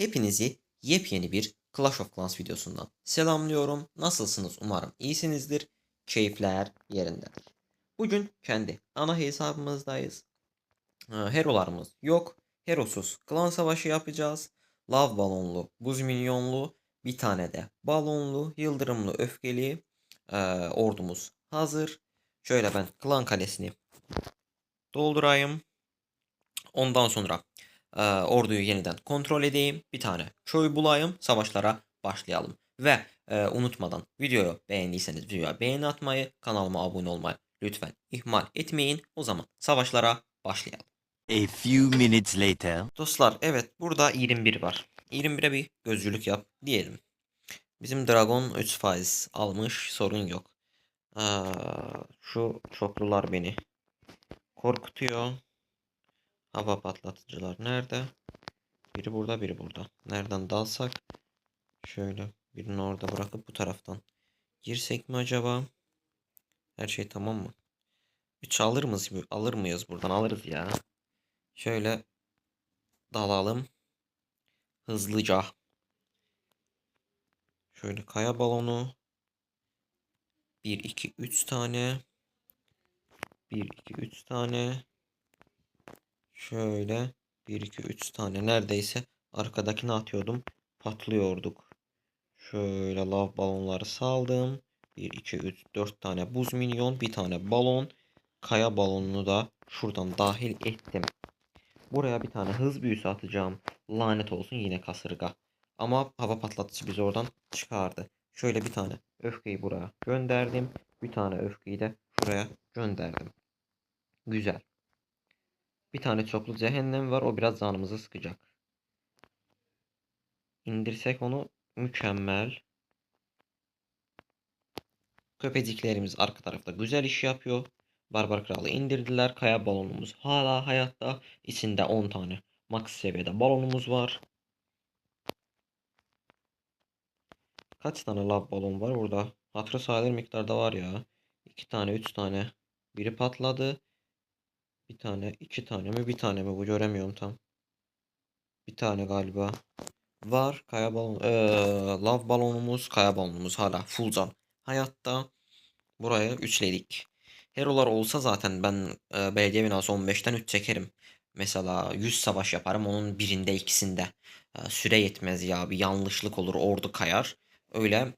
Hepinizi yepyeni bir Clash of Clans videosundan selamlıyorum. Nasılsınız? Umarım iyisinizdir. Keyifler yerindedir. Bugün kendi ana hesabımızdayız. Ee, Herolarımız yok. Herosuz klan savaşı yapacağız. Lav balonlu, buz minyonlu, bir tane de balonlu, yıldırımlı, öfkeli ee, ordumuz hazır. Şöyle ben klan kalesini doldurayım. Ondan sonra e, orduyu yeniden kontrol edeyim. Bir tane köy bulayım. Savaşlara başlayalım. Ve e, unutmadan videoyu beğendiyseniz videoya beğeni atmayı, kanalıma abone olmayı lütfen ihmal etmeyin. O zaman savaşlara başlayalım. A few minutes later. Dostlar evet burada 21 var. 21'e bir gözcülük yap diyelim. Bizim Dragon 3 faiz almış sorun yok. Aa, şu çoklular beni korkutuyor. Hava patlatıcılar nerede? Biri burada biri burada. Nereden dalsak? Şöyle birini orada bırakıp bu taraftan girsek mi acaba? Her şey tamam mı? 3 alır mıyız? Alır mıyız buradan? Alırız ya. Şöyle dalalım. Hızlıca. Şöyle kaya balonu. 1 2 3 tane. 1 2 3 tane. Şöyle 1 2 3 tane neredeyse arkadakine atıyordum. Patlıyorduk. Şöyle lav balonları saldım. 1 2 3 4 tane buz minyon, bir tane balon. Kaya balonunu da şuradan dahil ettim. Buraya bir tane hız büyüsü atacağım. Lanet olsun yine kasırga. Ama hava patlatıcı bizi oradan çıkardı. Şöyle bir tane öfkeyi buraya gönderdim. Bir tane öfkeyi de şuraya gönderdim. Güzel. Bir tane çoklu cehennem var. O biraz canımızı sıkacak. İndirsek onu mükemmel. Köpeciklerimiz arka tarafta güzel iş yapıyor. Barbar Kralı indirdiler. Kaya balonumuz hala hayatta. İçinde 10 tane max seviyede balonumuz var. Kaç tane lav balon var burada? Hatırı sayılır miktarda var ya. 2 tane 3 tane. Biri patladı. Bir tane, iki tane mi, bir tane mi bu göremiyorum tam. Bir tane galiba. Var kaya balon, eee, lav balonumuz, kaya balonumuz hala full can. Hayatta buraya üçledik. Herolar olsa zaten ben e, belediye binası 15'ten 3 çekerim. Mesela 100 savaş yaparım onun birinde ikisinde. E, süre yetmez ya bir yanlışlık olur ordu kayar. Öyle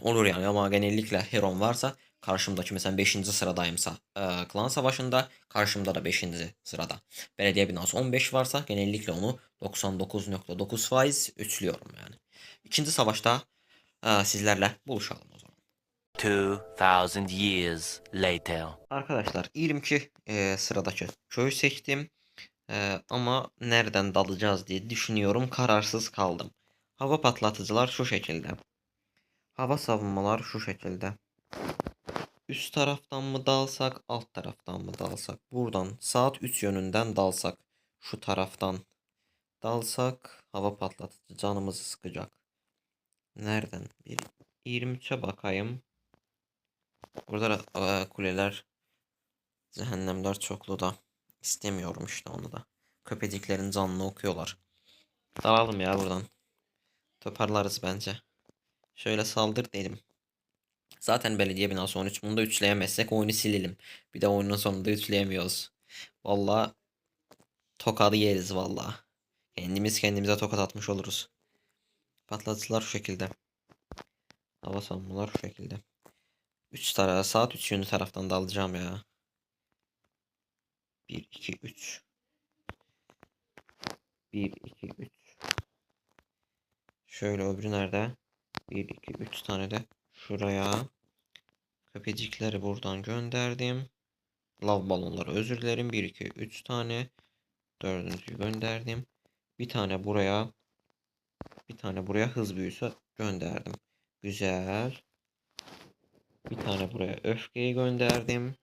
olur yani ama genellikle Heron varsa karşımdaki mesela 5. sıradayımsa e, klan savaşında karşımda da 5. sırada. Belediye binası 15 varsa genellikle onu 99.9 faiz üçlüyorum yani. İkinci savaşta e, sizlerle buluşalım o zaman. 2000 years later. Arkadaşlar 22 e, sıradaki köy seçtim. E, ama nereden dalacağız diye düşünüyorum. Kararsız kaldım. Hava patlatıcılar şu şekilde. Hava savunmalar şu şekilde. Üst taraftan mı dalsak, alt taraftan mı dalsak? Buradan saat 3 yönünden dalsak. Şu taraftan dalsak hava patlatıcı canımızı sıkacak. Nereden? Bir 23'e bakayım. Burada da e, kuleler cehennemler çoklu da istemiyorum işte onu da. Köpeciklerin canını okuyorlar. Dalalım ya buradan. Toparlarız bence. Şöyle saldır dedim. Zaten belediye binası 13 bunu da üçleyemezsek oyunu silelim. Bir de oyunun sonunda üçleyemiyoruz. Valla tokadı yeriz valla. Kendimiz kendimize tokat atmış oluruz. Patlatıcılar şu şekilde. Hava savunmalar şu şekilde. 3 tarafa saat 3 yönü taraftan da alacağım ya. 1 2 3 1 2 3 Şöyle öbürü nerede? 1 2 3 tane de şuraya. Köpecikleri buradan gönderdim. Lav balonları özür dilerim. 1 2 3 tane. Dördüncüyü gönderdim. Bir tane buraya. Bir tane buraya hız büyüsü gönderdim. Güzel. Bir tane buraya öfkeyi gönderdim.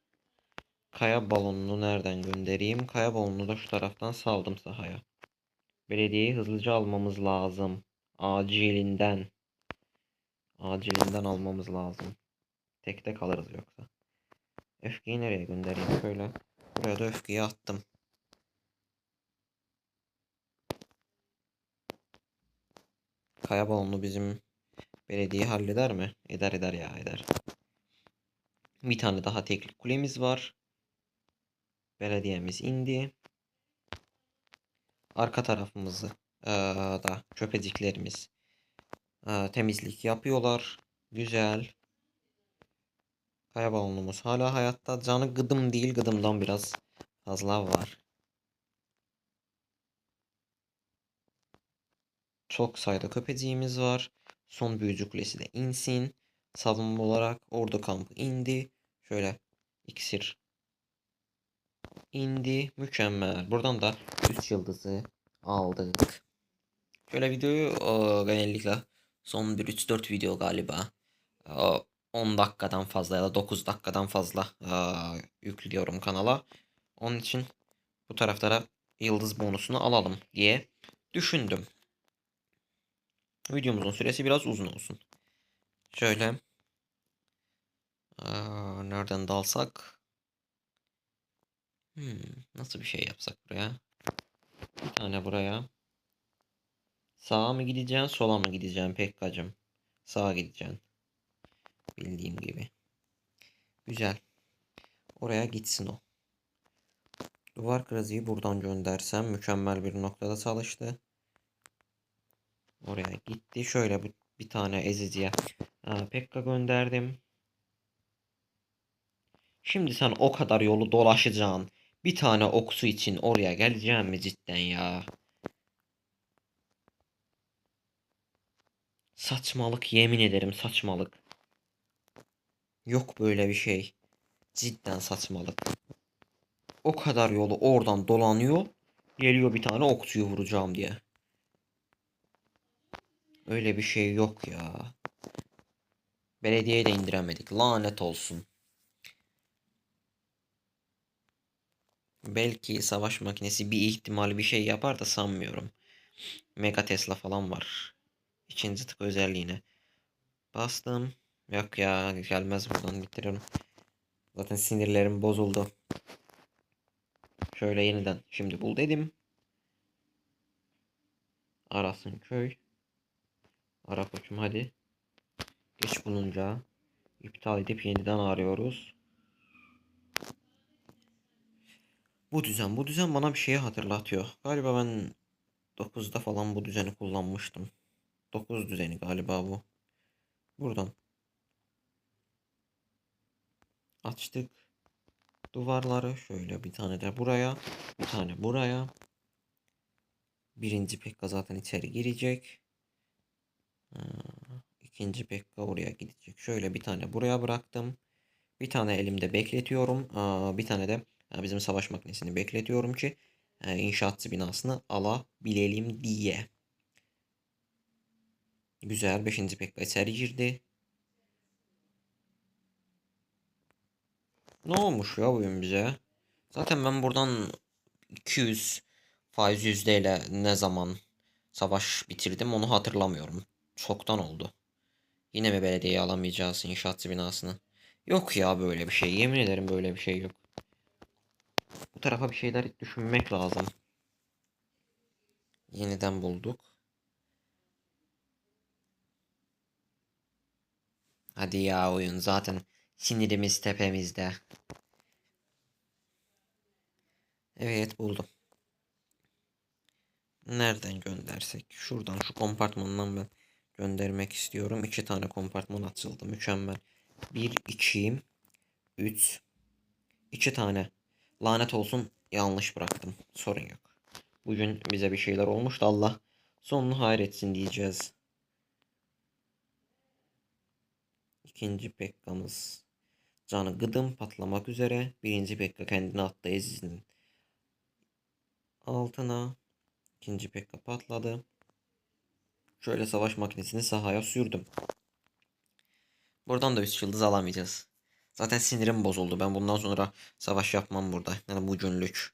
Kaya balonunu nereden göndereyim? Kaya balonunu da şu taraftan saldım sahaya. Belediyeyi hızlıca almamız lazım. Acilinden. Acilinden almamız lazım. Tekte kalırız yoksa. Öfkeyi nereye göndereyim? Şöyle. Buraya da öfkeyi attım. kaya balonu bizim belediye halleder mi? Eder eder ya eder. Bir tane daha teknik kulemiz var. Belediyemiz indi. Arka tarafımızı eee, da köpeciklerimiz eee, temizlik yapıyorlar. Güzel. Kaya balonumuz hala hayatta. Canı gıdım değil gıdımdan biraz fazla var. Çok sayıda köpeciğimiz var. Son büyücü kulesi de insin. Savunma olarak ordu kampı indi. Şöyle iksir indi. Mükemmel. Buradan da 3 yıldızı aldık. Şöyle videoyu o, genellikle son bir 3-4 video galiba. O, 10 dakikadan fazla ya da 9 dakikadan fazla yüklüyorum kanala. Onun için bu taraflara yıldız bonusunu alalım diye düşündüm. Videomuzun süresi biraz uzun olsun. Şöyle. Aa, nereden dalsak? Hmm, nasıl bir şey yapsak buraya? Bir tane buraya. Sağa mı gideceğim, sola mı gideceğim Pekkacım? Sağa gideceğim. Bildiğim gibi. Güzel. Oraya gitsin o. Duvar kırızıyı buradan göndersem mükemmel bir noktada çalıştı. Oraya gitti. Şöyle bir, bir tane eziciye aa, Pekka gönderdim. Şimdi sen o kadar yolu dolaşacaksın. Bir tane oksu için oraya geleceğim mi cidden ya? Saçmalık yemin ederim saçmalık. Yok böyle bir şey. Cidden saçmalık. O kadar yolu oradan dolanıyor. Geliyor bir tane okçuyu vuracağım diye. Öyle bir şey yok ya. Belediyeye de indiremedik. Lanet olsun. Belki savaş makinesi bir ihtimal bir şey yapar da sanmıyorum. Mega Tesla falan var. İkinci tık özelliğine. Bastım. Yok ya gelmez buradan bitiriyorum. Zaten sinirlerim bozuldu. Şöyle yeniden şimdi bul dedim. Arasın köy. Ara koçum hadi. Geç bulunca iptal edip yeniden arıyoruz. Bu düzen, bu düzen bana bir şeyi hatırlatıyor. Galiba ben 9'da falan bu düzeni kullanmıştım. 9 düzeni galiba bu. Buradan açtık duvarları şöyle bir tane de buraya, bir tane buraya. Birinci Pekka zaten içeri girecek. Ee, İkinci Pekka oraya gidecek. Şöyle bir tane buraya bıraktım. Bir tane elimde bekletiyorum. Bir tane de e, bizim savaş makinesini bekletiyorum ki e, inşaatçı binasını alabilelim diye. Güzel. Beşinci Pekka içeri girdi. Ne olmuş ya bugün bize? Zaten ben buradan 200 faiz yüzdeyle ne zaman savaş bitirdim onu hatırlamıyorum. Çoktan oldu. Yine mi belediyeye alamayacağız inşaatçı binasını? Yok ya böyle bir şey. Yemin ederim böyle bir şey yok. Bu tarafa bir şeyler düşünmek lazım. Yeniden bulduk. Hadi ya oyun zaten sinirimiz tepemizde. Evet buldum. Nereden göndersek? Şuradan şu kompartmandan ben göndermek istiyorum. İki tane kompartman açıldı. Mükemmel. Bir, iki, üç. İki tane. Lanet olsun yanlış bıraktım. Sorun yok. Bugün bize bir şeyler olmuş da Allah sonunu hayretsin diyeceğiz. İkinci Pekka'mız canı gıdım patlamak üzere. Birinci Pekka kendini attı Eziz'in altına. İkinci Pekka patladı. Şöyle savaş makinesini sahaya sürdüm. Buradan da üst yıldız alamayacağız. Zaten sinirim bozuldu. Ben bundan sonra savaş yapmam burada. Yani bugünlük.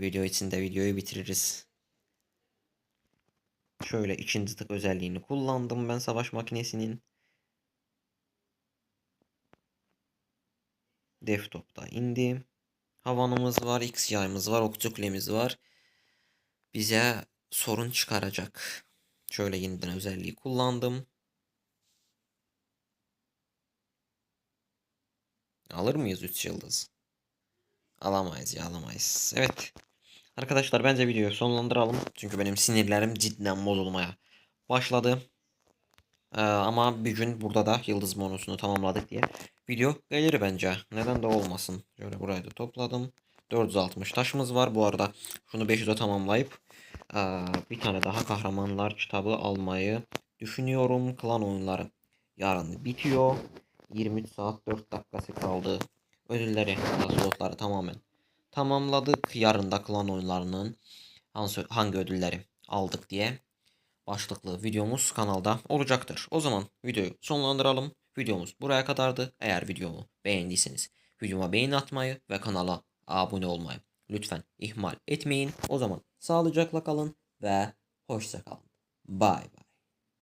Video içinde videoyu bitiririz. Şöyle ikinci tık özelliğini kullandım ben savaş makinesinin. Desktop'ta indi. Havanımız var, X yayımız var, okçu kulemiz var. Bize sorun çıkaracak. Şöyle yeniden özelliği kullandım. Alır mıyız 3 yıldız? Alamayız ya alamayız. Evet. Arkadaşlar bence videoyu sonlandıralım. Çünkü benim sinirlerim cidden bozulmaya başladı. Ee, ama bir gün burada da yıldız bonusunu tamamladık diye video gelir bence. Neden de olmasın. Şöyle burayı da topladım. 460 taşımız var. Bu arada şunu 500'e tamamlayıp bir tane daha kahramanlar kitabı almayı düşünüyorum. Klan oyunları yarın bitiyor. 23 saat 4 dakikası kaldı. Ödülleri, slotları tamamen tamamladık. Yarın da klan oyunlarının hangi, hangi ödülleri aldık diye başlıklı videomuz kanalda olacaktır. O zaman videoyu sonlandıralım. Videomuz buraya kadardı. Eğer videomu beğendiyseniz videoma beğeni atmayı ve kanala abone olmayı lütfen ihmal etmeyin. O zaman sağlıcakla kalın ve hoşça kalın. Bye bye.